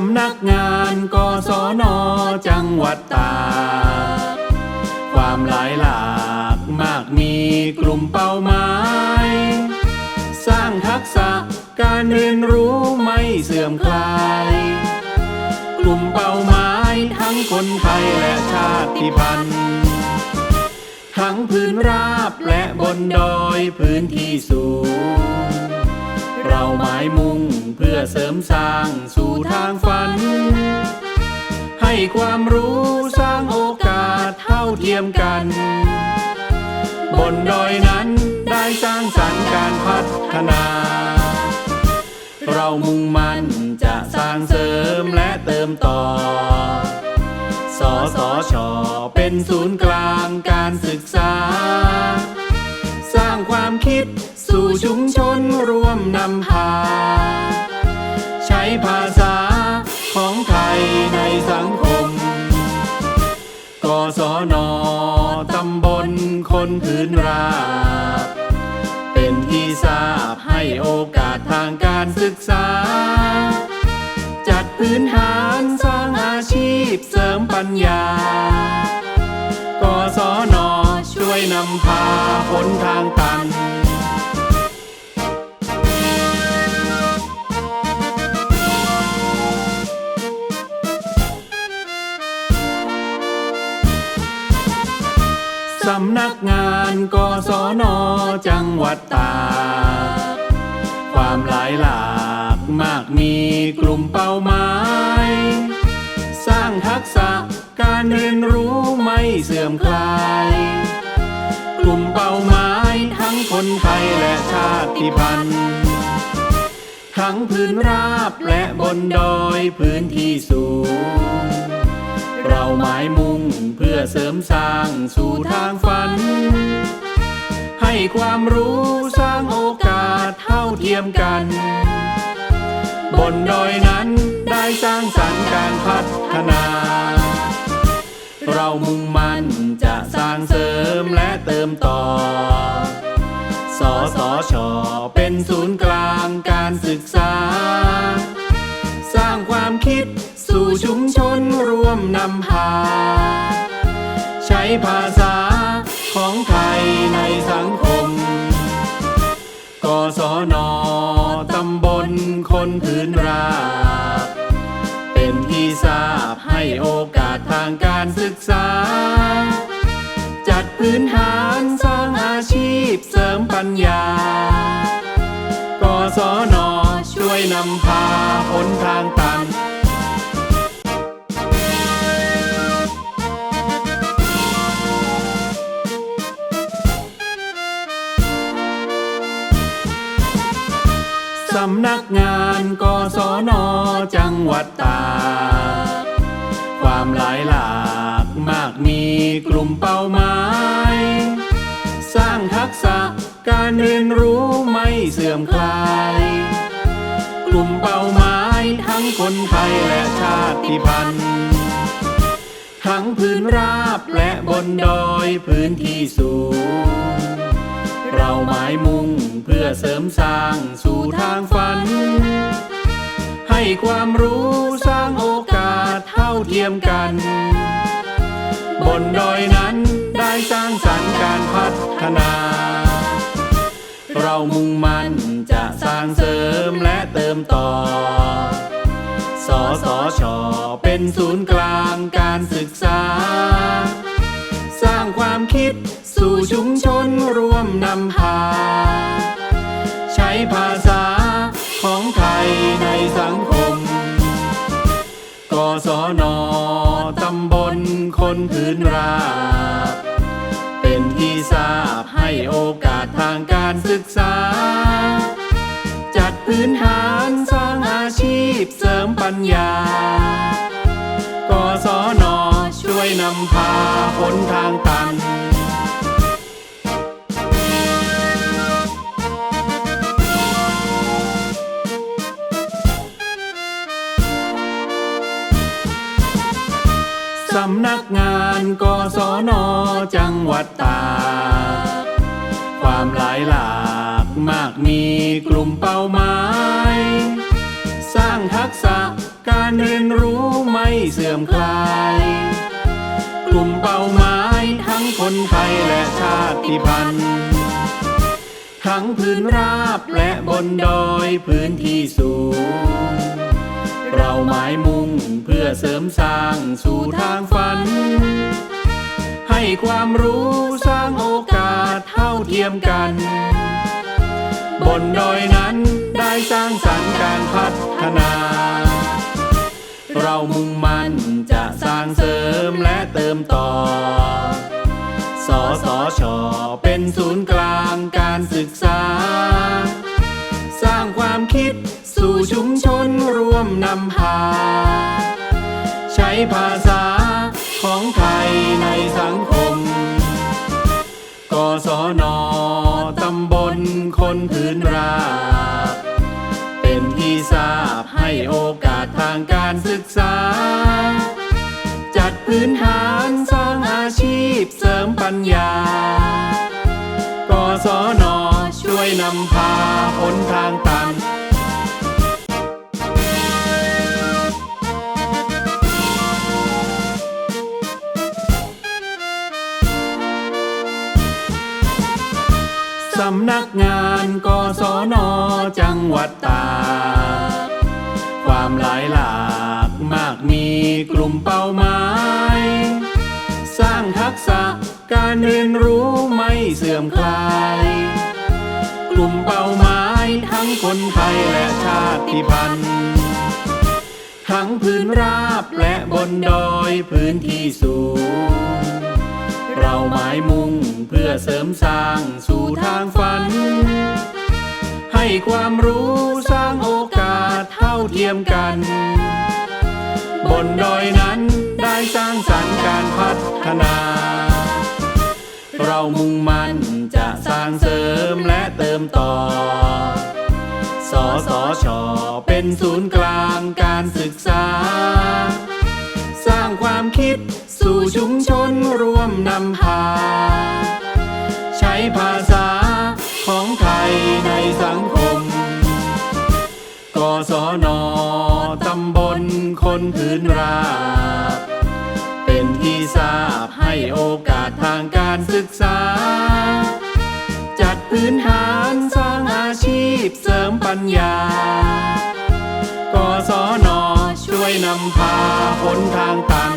ำนักงานกศนจังหวัดตากความหลายหลากมากมีกลุ่มเป้าหมาย สร้างทักษะการเรียนรู้ไม่เสื่อมคลาย กลุ่มเป้าหมายทั้งคนไทยและชาติพันธุ์ทั้งพื้นราบและบนดอยพื้นที่สูง เราหมายมุ่งเพื่อเสริมสร้างสู่ทางฝัน ให้ความรู้สร้างโอกาสเท่าเทียมกัน บนดอยนั้นได้สร้างสรรค์การพัฒนา เรามุ่งมั่นจะสร้างเสริมและเติมต่อ สสช เป็นศูนย์กลางการศึกษา สร้างความคิด สู่ชุมชนร่วมนำพา ใช้ภาษาของไทยในสังคม กศนตำบลคนพื้นราบเป็นที่ทราบให้โอกาสทางการศึกษา จัดพื้นฐานสร้างอาชีพเสริมปัญญาำนักงานกศนจังหวัดตากความหลายหลากมากมีกลุ่มเป้าหมาย สร้างทักษะการเรียนรู้ไม่เสื่อมคลาย กลุ่มเป้าหมายทั้งคนไทยและชาติพันธุ์ทั้งพื้นราบและบนดอยพื้นที่สูง เราหมายมุ่งเพื่อเสริมสร้างสู่ทางฝัน ให้ความรู้สร้างโอกาสเท่าเทียมกัน บนดอยนั้นได้สร้างสรรค์การพัฒนา เรามุ่งมั่นจะสร้างเสริมและเติมต่อ สสช เป็นศูนย์กลางการศึกษา สร้างความคิดสู่ชุมชน มนำพา ใช้ภาษาของไทยในสังคม กศนตำบลคนพื้นราบเป็นที่ทราบให้โอกาสทางการศึกษา จัดพื้นฐานสร้างอาชีพเสริมปัญญาำนักงานกศนจังหวัดตากความหลายหลากมากมีกลุ่มเป้าหมาย สร้างทักษะการเรียนรู้ไม่เสื่อมคลาย กลุ่มเป้าหมายทั้งคนไทยและชาติพันธุ์ทั้งพื้นราบและบนดอยพื้นที่สูง เราหมายมุ่งเพื่อเสริมสร้างสู่ทางฝัน ให้ความรู้สร้างโอกาสเท่าเทียมกัน บนดอยนั้นได้สร้างสรรค์การพัฒนา เรามุ่งมั่นจะสร้างเสริมและเติมต่อ สสช เป็นศูนย์กลางการศึกษา สร้างความคิด สู่ชุมชนร่วมนำพา ใช้ภาษาของไทยในสังคม กศนตำบลคนพื้นราบเป็นที่ทราบให้โอกาสทางการศึกษา จัดพื้นฐานสร้างอาชีพเสริมปัญญากศนช่วยนำพาหนทางตันำนักงานกศนจังหวัดตากความหลายหลากมากมีกลุ่มเป้าหมาย สร้างทักษะการการเรียนรู้ไม่เสื่อมคลาย กลุ่มเป้าหมายทั้งคนไทยและชาติพันธุ์ทั้งพื้นราบและบนดอยพื้นที่สูง เราหมายมุ่งเพื่อเสริมสร้างสู่ทางฝัน ให้ความรู้สร้างโอกาสเท่าเทียมกัน บนดอยนั้นได้สร้างสรรค์การพัฒนา เรามุ่งมั่นจะสร้างเสริมและเติมต่อ สสช เป็นศูนย์กลางการศึกษา มนำพา ใช้ภาษาของไทยในสังคม กศนตำบลคนพื้นราบเป็นที่ทราบให้โอกาสทางการศึกษา จัดพื้นฐานสร้างอาชีพเสริมปัญญา กศนช่วยนำพาหนทางตัน สำนักงานกศนจังหวัดตากความหลายหลากมากมีกลุ่มเป้าหมาย สร้างทักษะการเรียนรู้ไม่เสื่อมคลาย กลุ่มเป้าหมายทั้งคนไทยและชาติพันธุ์ทั้งพื้นราบและบนดอยพื้นที่สูง เราหมายมุ่งเพื่อเสริมสร้างสู่ทางฝัน ให้ความรู้สร้างโอกาสเท่าเทียมกัน บนดอยนั้นได้สร้างสรรค์การพัฒนา เรามุ่งมั่นจะสร้างเสริมและเติมต่อ สสช เป็นศูนย์กลางการศึกษา สร้างความคิด สู่ชุมชนร่วมนำพา ใช้ภาษาของไทยในสังคม กศนตำบลคนพื้นราบเป็นที่ทราบให้โอกาสทางการศึกษา จัดพื้นฐานสร้างอาชีพเสริมปัญญากศนช่วยนำพาหนทางตัน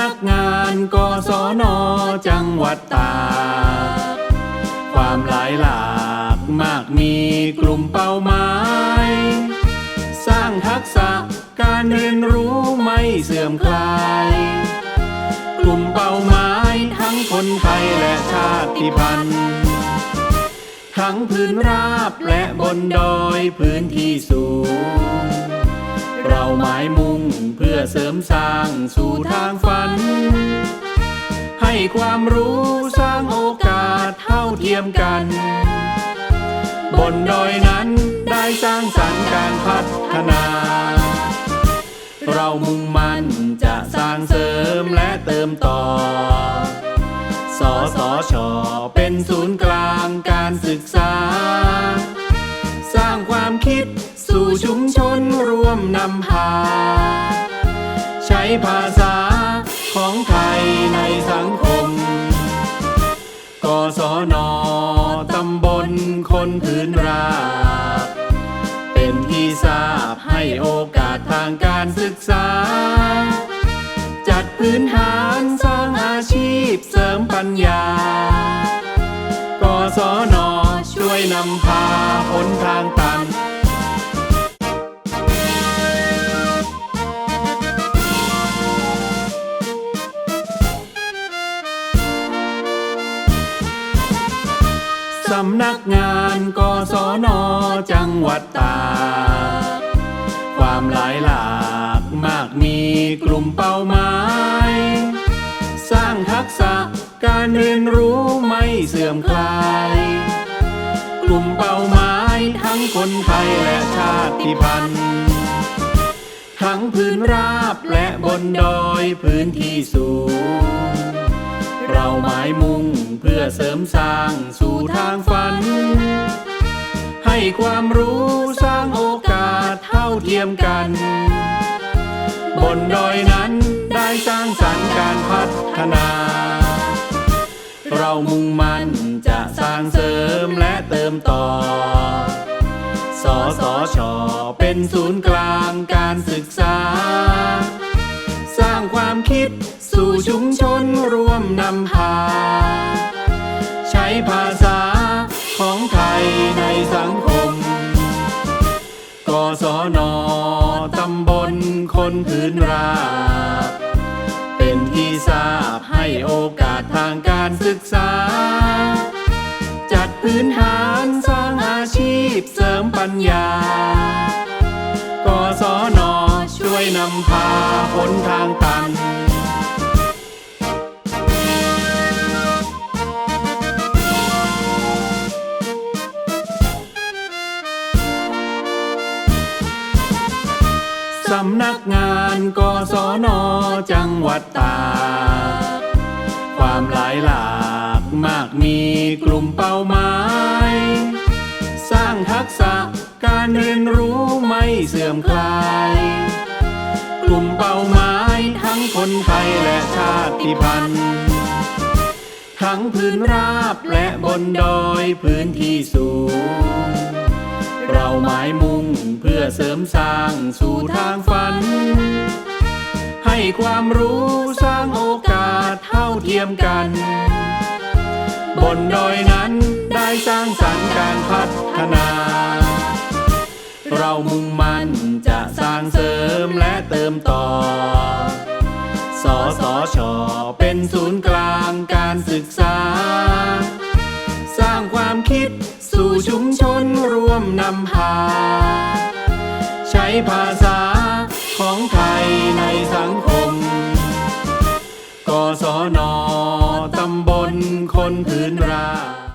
นักงานกศนจังหวัดตากความหลายหลากมากมีกลุ่มเป้าหมาย สร้างทักษะการเรียนรู้ไม่เสื่อมคลาย กลุ่มเป้าหมายทั้งคนไทยและชาติพันธุ์ทั้งพื้นราบและบนดอยพื้นที่สูง เราหมายมุ่งเพื่อเสริมสร้างสู่ทางฝัน ให้ความรู้สร้างโอกาสเท่าเทียมกัน บนดอยนั้นได้สร้างสรรค์การพัฒนา เรามุ่งมั่นจะสร้างเสริมและเติมต่อ สสชเป็นศูนย์ สู่ชุมชนร่วมนำพา ใช้ภาษาของไทยในสังคม กศนตำบลคนพื้นราบเป็นที่ทราบให้โอกาสทางการศึกษา จัดพื้นฐานสร้างอาชีพเสริมปัญญา กศนช่วยนำพาหนทางตันำนักงานกศนจังหวัดตากความหลายหลากมากมีกลุ่มเป้าหมาย สร้างทักษะการเรียนรู้ไม่เสื่อมคลาย กลุ่มเป้าหมายทั้งคนไทยและชาติพันธุ์ ทั้งพื้นราบและบนดอยพื้นที่สูง เราหมายมุ่งเพื่อเสริมสร้างสู่ทางฝัน ให้ความรู้สร้างโอกาสเท่าเทียมกัน บนดอยนั้นได้สร้างสรรค์การพัฒนา เรามุ่งมั่นจะสร้างเสริมและเติมต่อ สสช เป็นศูนย์กลางการศึกษา สร้างความคิด สู่ชุมชนร่วมนำพา ใช้ภาษาของไทยในสังคม กศนตำบลคนพื้นราบเป็นที่ทราบให้โอกาสทางการศึกษา จัดพื้นฐานสร้างอาชีพเสริมปัญญา กศนช่วยนำพาหนทางตัน สำนักงานกศนจังหวัดตากความหลายหลากมากมีกลุ่มเป้าหมาย สร้างทักษะการเรียนรู้ไม่เสื่อมคลาย กลุ่มเป้าหมายทั้งคนไทยและชาติพันธุ์ทั้งพื้นราบและบนดอยพื้นที่สูง เราหมายมุ่งเพื่อเสริมสร้างสู่ทางฝัน ให้ความรู้สร้างโอกาสเท่าเทียมกัน บนดอยนั้นได้สร้างสรรค์การพัฒนา เรามุ่งมั่นจะสร้างเสริมและเติมต่อ สสช เป็นศูนย์กลางการศึกษา สู่ชุมชนร่วมนำพา ใช้ภาษาของไทยในสังคม กศนตำบลคนพื้นรา